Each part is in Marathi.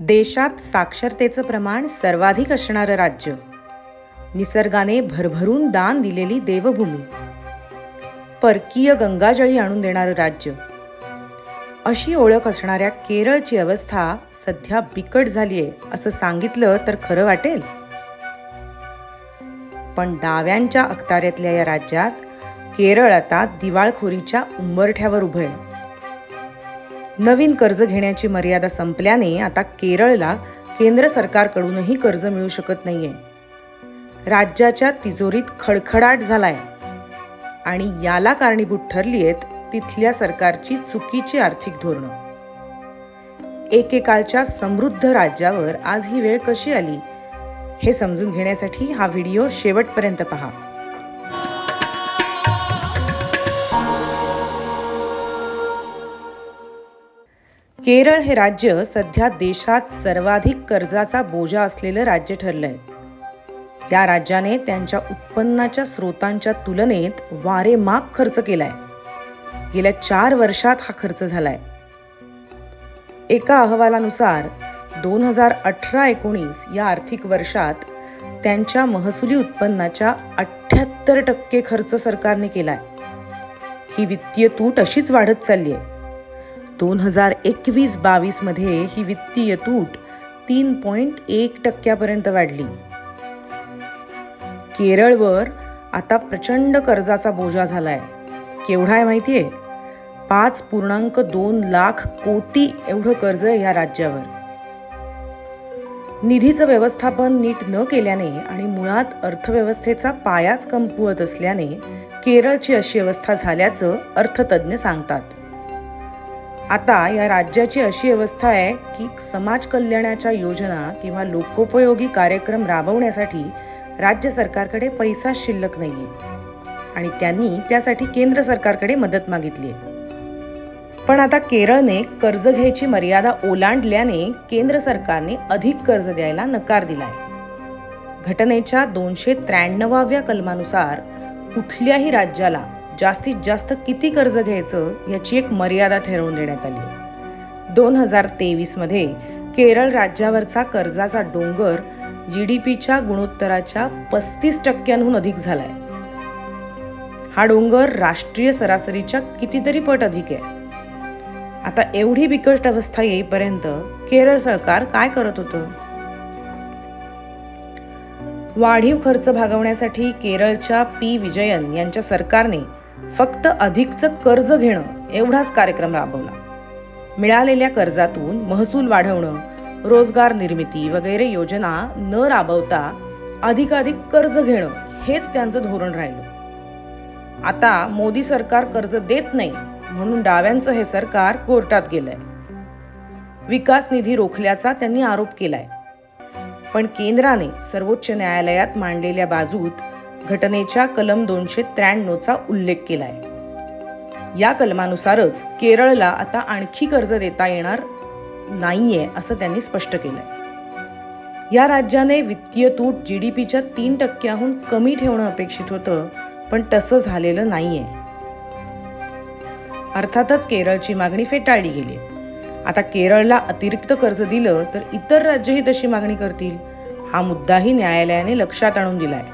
देशात साक्षरतेचं प्रमाण सर्वाधिक असणारं राज्य. निसर्गाने भरभरून दान दिलेली देवभूमी. परकीय गंगाजळी आणून देणारं राज्य. अशी ओळख असणाऱ्या केरळची अवस्था सध्या बिकट झालीये असं सांगितलं तर खरं वाटेल? पण डाव्यांच्या अखत्यारीतल्या या राज्यात केरळ आता दिवाळखोरीच्या उंबरठ्यावर उभं आहे. नवीन कर्ज घेण्याची मर्यादा संपल्याने आता केरळला केंद्र सरकारकडूनही कर्ज मिळू शकत नाहीये. राज्याच्या तिजोरीत खडखडाट झालाय. आणि याला कारणीभूत ठरली आहेत तिथल्या सरकारची चुकीची आर्थिक धोरणं. एकेकाळच्या समृद्ध राज्यावर आज ही वेळ कशी आली? हे समजून घेण्यासाठी हा व्हिडिओ शेवटपर्यंत पहा. केरळ हे राज्य सध्या देशात सर्वाधिक कर्जाचा बोजा असलेलं राज्य ठरलंय. या राज्याने त्यांच्या उत्पन्नाच्या स्रोतांच्या तुलनेत वारेमाप खर्च केलाय. गेल्या चार वर्षात हा खर्च झालाय. एका अहवालानुसार दोन हजार अठरा एकोणीस या आर्थिक वर्षात त्यांच्या महसुली उत्पन्नाच्या अठ्ठ्याहत्तर टक्के खर्च सरकारने केलाय. ही वित्तीय तूट अशीच वाढत चालली आहे दोन हजार एकवीस बावीसमध्ये ही वित्तीय तूट तीन पॉइंट एक टक्क्यापर्यंत वाढली. केरळवर आता प्रचंड कर्जाचा बोजा झालाय. केवढा आहे माहितीये? पाच पूर्णांक दोन लाख कोटी एवढं कर्ज आहे या राज्यावर. निधीचं व्यवस्थापन नीट न केल्याने आणि मुळात अर्थव्यवस्थेचा पायाच कमकुवत असल्याने केरळची अशी अवस्था झाल्याचं अर्थतज्ञ सांगतात. आता या राज्याची अशी अवस्था आहे की समाज कल्याणाच्या योजना किंवा लोकोपयोगी कार्यक्रम राबवण्यासाठी राज्य सरकारकडे पैसा शिल्लक नाहीये. आणि त्यांनी त्यासाठी केंद्र सरकारकडे मदत मागितली पण आता केरळने कर्ज घ्यायची मर्यादा ओलांडल्याने केंद्र सरकारने अधिक कर्ज द्यायला नकार दिलाय. घटनेच्या दोनशे त्र्याण्णवाव्या कलमानुसार कुठल्याही राज्याला जास्तीत जास्त किती कर्ज घ्यायचं याची एक मर्यादा ठरवून देण्यात आली. दोन हजार तेवीसमध्ये केरळ राज्यावरचा कर्जाचा डोंगर जी डी पीच्या गुणोत्तराच्या पस्तीस टक्क्यांहून अधिक झालाय. हा डोंगर राष्ट्रीय सरासरीच्या कितीतरी पट अधिक आहे. आता एवढी बिकट अवस्था येईपर्यंत केरळ सरकार काय करत होतं? वाढीव खर्च भागवण्यासाठी केरळच्या पी विजयन यांच्या सरकारने फक्त अधिकचं कर्ज घेणं एवढाच कार्यक्रम राबवला. मिळालेल्या कर्जातून महसूल वाढवणं रोजगार निर्मिती वगैरे योजना न राबवता अधिकाधिक कर्ज घेणं हेच त्यांचं धोरण राहिलं. आता मोदी सरकार कर्ज देत नाही म्हणून डाव्यांचं हे सरकार कोर्टात गेलंय. विकास निधी रोखल्याचा त्यांनी आरोप केलाय. पण केंद्राने सर्वोच्च न्यायालयात मांडलेल्या बाजूत घटनेच्या कलम दोनशे त्र्याण्णवचा उल्लेख केलाय. या कलमानुसारच केरळला आता आणखी कर्ज देता येणार नाहीये असं त्यांनी स्पष्ट केलंय. या राज्याने वित्तीय तूट जीडीपीच्या तीन टक्क्याहून कमी ठेवणं अपेक्षित होतं पण तसं झालेलं नाहीये. अर्थातच केरळची मागणी फेटाळली गेली. आता केरळला अतिरिक्त कर्ज दिलं तर इतर राज्यही तशी मागणी करतील हा मुद्दाही न्यायालयाने लक्षात आणून दिलाय.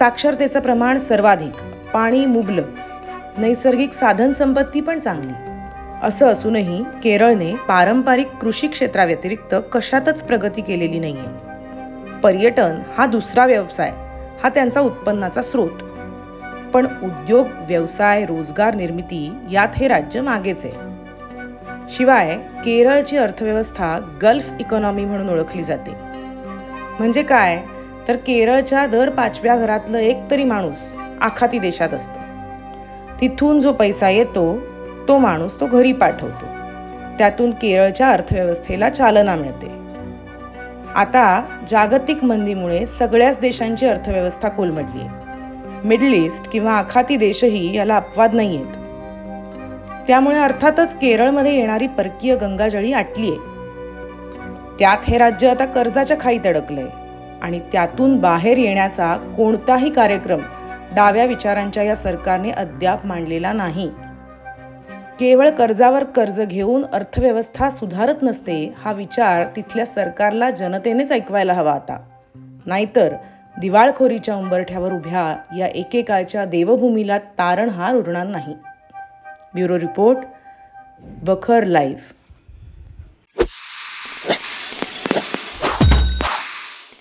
साक्षरतेचं प्रमाण सर्वाधिक पाणी मुबलक. नैसर्गिक साधन संपत्ती पण चांगली. असं असूनही केरळने पारंपरिक कृषी क्षेत्राव्यतिरिक्त कशातच प्रगती केलेली नाहीये. पर्यटन हा दुसरा व्यवसाय हा त्यांचा उत्पन्नाचा स्रोत. पण उद्योग व्यवसाय रोजगार निर्मिती यात हे राज्य मागेच आहे. शिवाय केरळची अर्थव्यवस्था गल्फ इकॉनॉमी म्हणून ओळखली जाते. म्हणजे काय? तर केरळच्या दर पाचव्या घरातलं एक तरी माणूस आखाती देशात असतो. तिथून जो पैसा येतो तो माणूस तो घरी पाठवतो. त्यातून केरळच्या अर्थव्यवस्थेला चालना मिळते. आता जागतिक मंदीमुळे सगळ्याच देशांची अर्थव्यवस्था कोलमडली आहे मिडल ईस्ट किंवा आखाती देशही याला अपवाद नाही आहेत त्यामुळे अर्थातच केरळमध्ये येणारी परकीय गंगाजळी आटली आहे त्यात हे राज्य आता कर्जाच्या खाईत अडकलंय. आणि त्यातून बाहेर येण्याचा कोणताही कार्यक्रम डाव्या विचारांच्या या सरकारने अद्याप मांडलेला नाही. केवळ कर्जावर कर्ज घेऊन अर्थव्यवस्था सुधारत नसते हा विचार तिथल्या सरकारला जनतेनेच ऐकवायला हवा आता. नाहीतर दिवाळखोरीच्या उंबरठ्यावर उभ्या या एकेकाळच्या देवभूमीला तारणहार उरणार नाही. Bureau report Bakhar live.